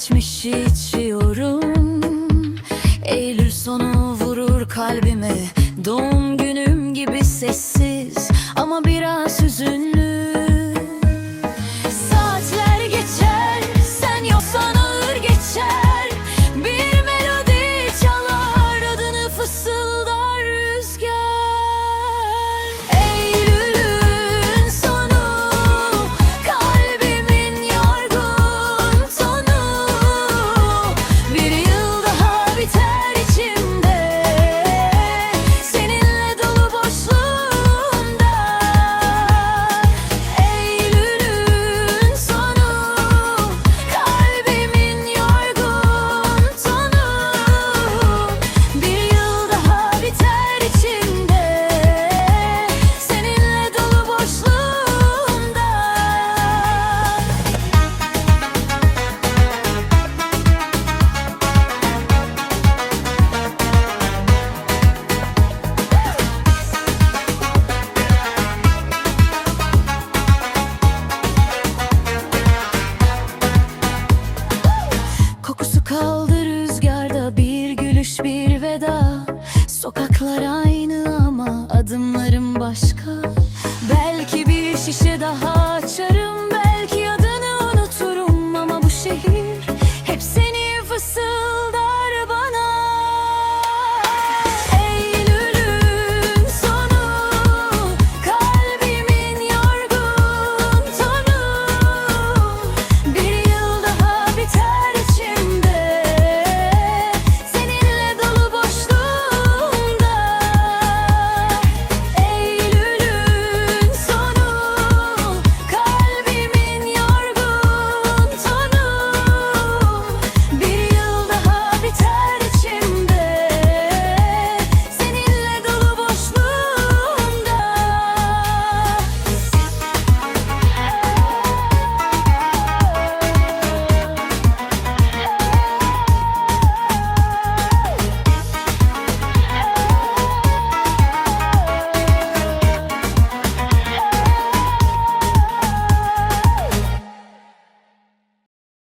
Geçmişi içiyorum. Eylül sonu vurur kalbime. Doğum günüm gibi sessiz. Ama biraz hüzünlü kaldı rüzgarda bir gülüş bir veda. Sokaklar aynı ama adımlarım başka. Belki bir şişe daha